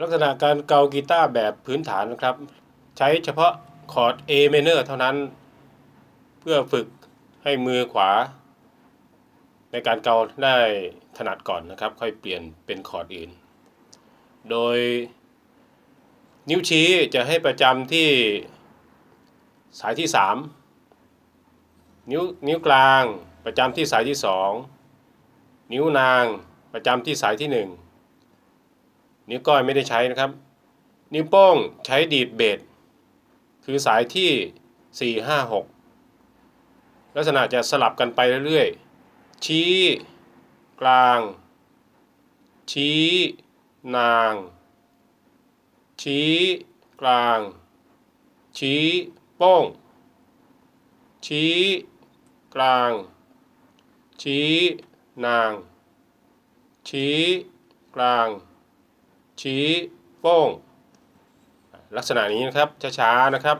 ลักษณะการเกากีตาร์แบบพื้นฐานนะครับ ใช้เฉพาะคอร์ด A minor เท่านั้น เพื่อฝึกให้มือขวา ในการเกาได้ถนัดก่อนนะครับ ค่อยเปลี่ยนเป็นคอร์ดอื่น โดย นิ้วชี้จะให้ประจำที่สายที่ 3 นิ้วนิ้วกลางประจำที่สายที่ 2 นิ้วนางประจำที่สายที่ 1 นิ้วก้อยไม่ได้ใช้นะครับ นิ้วโป้งใช้ดีดเบสคือสายที่ 4 5 6 ลักษณะจะสลับกันไปเรื่อยๆ ชี้ กลาง ชี้ นาง ชี้ กลาง ชี้โป้ง ชี้ กลาง ชี้ นาง ชี้ กลาง ชี้โป้ง ลักษณะนี้นะครับ ช้าๆ นะครับ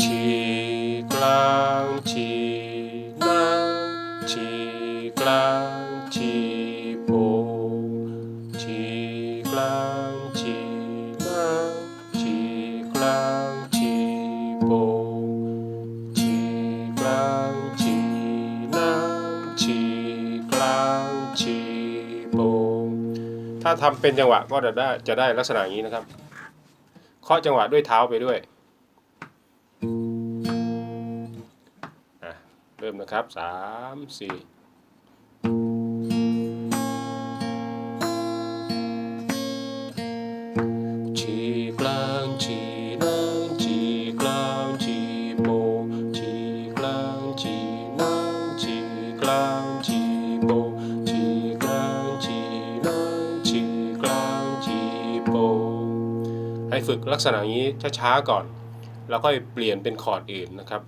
ชีกลางชีนางชีกลางชี ชีโปงถ้าทำเป็นจังหวะก็จะได้จะได้ลักษณะอย่างนี้นะครับเคาะจังหวะด้วยเท้าไปด้วยอะเริ่มนะครับสามสี่ โปงให้ฝึกลักษณะนี้ช้าๆก่อน แล้วค่อยเปลี่ยนเป็นคอร์ดอื่นนะครับ